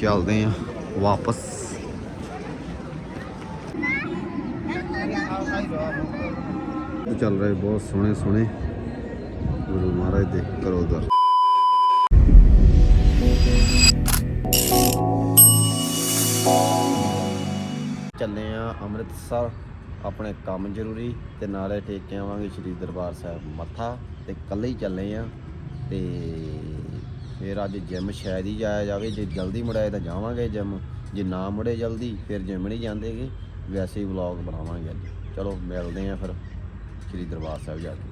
ਚੱਲਦੇ ਆ, ਵਾਪਸ। ਚੱਲ ਰਹੇ ਬਹੁਤ ਸੋਹਣੇ ਸੋਹਣੇ ਗੁਰੂ ਮਹਾਰਾਜ ਦੇ ਕਰੋ ਦਰ। ਚੱਲੇ ਆ ਅੰਮ੍ਰਿਤਸਰ, ਆਪਣੇ ਕੰਮ ਜ਼ਰੂਰੀ ਤੇ ਨਾਲੇ ਟੇਕ ਕੇ ਆਵਾਂਗੇ ਸ਼੍ਰੀ ਦਰਬਾਰ ਸਾਹਿਬ ਮੱਥਾ ਤੇ ਕੱਲੇ ਹੀ ਚੱਲੇ ਆ ਤੇ ਫਿਰ ਅੱਜ ਜਿਮ ਸ਼ਾਇਦ ਹੀ ਜਾਇਆ ਜਾਵੇ, ਜੇ ਜਲਦੀ ਮੁੜਾਏ ਤਾਂ ਜਾਵਾਂਗੇ ਜਿਮ, ਜੇ ਨਾ ਮੁੜੇ ਜਲਦੀ ਫਿਰ ਜਿਮ ਨਹੀਂ ਜਾਂਦੇਗੇ, ਵੈਸੇ ਹੀ ਵਲੌਗ ਬਣਾਵਾਂਗੇ ਅੱਜ। ਚਲੋ, ਮਿਲਦੇ ਆ ਫਿਰ ਸ਼੍ਰੀ ਦਰਬਾਰ ਸਾਹਿਬ ਜਾ ਕੇ।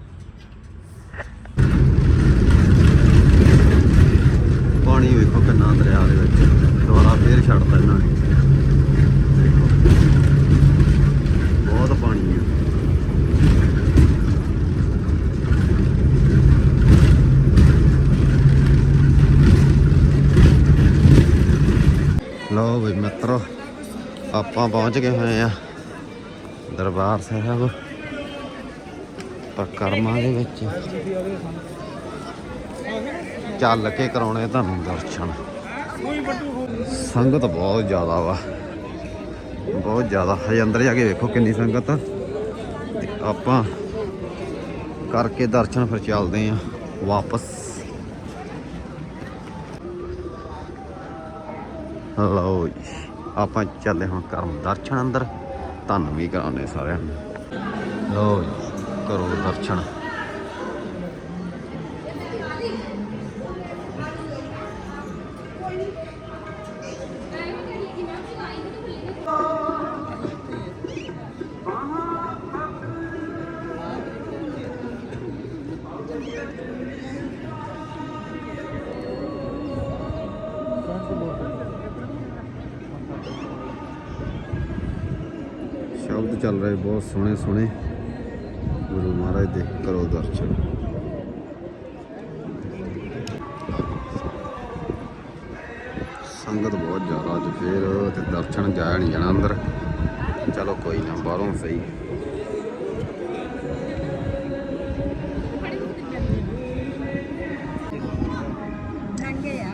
ਪਾਣੀ ਵੇਖੋ ਕਿੰਨਾ ਦਰਿਆ ਦੇ ਵਿੱਚ, ਦੁਬਾਰਾ ਫੇਰ ਛੱਡਦਾ ਇਹਨਾਂ ਨੇ। ਲਓ ਵੀ ਮਿੱਤਰੋ, ਆਪਾਂ ਪਹੁੰਚ ਗਏ ਹੋਏ ਆ ਦਰਬਾਰ ਸਾਹਿਬ। ਪਰਕਰਮਾ ਦੇ ਵਿੱਚ ਚੱਲ ਕੇ ਕਰਾਉਣੇ ਤੁਹਾਨੂੰ ਦਰਸ਼ਨ। ਸੰਗਤ ਬਹੁਤ ਜ਼ਿਆਦਾ ਵਾ। ਬਹੁਤ ਜ਼ਿਆਦਾ। ਹਜੇ ਅੰਦਰ ਜਾ ਕੇ ਵੇਖੋ ਕਿੰਨੀ ਸੰਗਤ ਆ। ਤੇ ਆਪਾਂ ਕਰਕੇ ਦਰਸ਼ਨ ਫਿਰ ਚੱਲਦੇ ਆ ਵਾਪਸ। ਲਓ ਜੀ, ਆਪਾਂ ਚੱਲੇ ਹੁਣ ਕਰਨ ਦਰਸ਼ਨ ਅੰਦਰ। ਤੁਹਾਨੂੰ ਵੀ ਕਰਾਉਣੇ ਸਾਰਿਆਂ ਨੂੰ। ਲਓ ਜੀ, ਕਰੋ ਦਰਸ਼ਨ। ਸ਼ਬਦ ਚੱਲ ਰਹੇ ਬਹੁਤ ਸੋਹਣੇ ਸੋਹਣੇ। ਗੁਰੂ ਮਹਾਰਾਜ ਦੇ ਕਰੋ ਦਰਸ਼ਨ। ਸੰਗਤ ਬਹੁਤ ਜ਼ਿਆਦਾ ਅੱਜ ਫੇਰ ਤੇ ਦਰਸ਼ਨ ਜਾਇਆ ਨਹੀਂ ਜਾਣਾ ਅੰਦਰ। ਚਲੋ ਕੋਈ ਨਾ, ਬਾਹਰੋਂ ਸਹੀ। ਨੰਗੇ ਆ।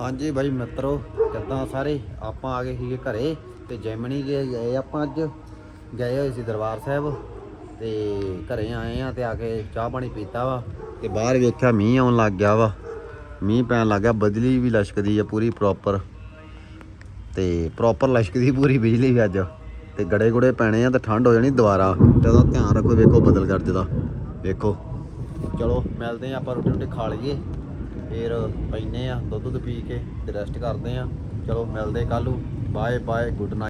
ਹਾਂਜੀ ਬਾਈ ਮਿੱਤਰੋ, ਕਿੱਦਾਂ ਸਾਰੇ? ਆਪਾਂ ਆ ਗਏ ਸੀਗੇ ਘਰੇ ਤੇ ਜੈਮਣੀ ਗਏ ਗਏ ਆਪਾਂ ਅੱਜ। ਗਏ ਹੋਏ ਸੀ ਦਰਬਾਰ ਸਾਹਿਬ ਤੇ ਘਰੇ ਆਏ ਆ ਤੇ ਆ ਕੇ ਚਾਹ ਪਾਣੀ ਪੀਤਾ ਵਾ। ਤੇ ਬਾਹਰ ਵੇਖਿਆ ਮੀਂਹ ਆਉਣ ਲੱਗ ਗਿਆ ਵਾ। ਮੀਂਹ ਪੈਣ ਲੱਗ ਗਿਆ, ਬਦਲੀ ਵੀ ਲਸ਼ਕਦੀ ਆ ਪੂਰੀ ਪ੍ਰੋਪਰ ਤੇ ਪ੍ਰੋਪਰ ਲਸ਼ਕਦੀ ਪੂਰੀ ਬਿਜਲੀ ਵੀ ਅੱਜ। ਤੇ ਗੜੇ ਗੁੜੇ ਪੈਣੇ ਆ ਤੇ ਠੰਡ ਹੋ ਜਾਣੀ ਦੁਬਾਰਾ। ਜਦੋਂ ਧਿਆਨ ਰੱਖੋ, ਵੇਖੋ ਬਦਲ ਕਰ ਜਦਾ ਵੇਖੋ। ਚਲੋ, ਮਿਲਦੇ ਆ ਆਪਾਂ ਰੋਟੀ ਰੋਟੀ ਖਾ ਲਈਏ। ਫਿਰ ਪੈਨੇ ਆ ਦੁੱਧ ਦੁੱਧ ਪੀ ਕੇ ਤੇ ਰੈਸਟ ਕਰਦੇ ਆ ਚਲੋ, ਮਿਲਦੇ ਕੱਲ੍ਹ ਨੂੰ। Bye bye good night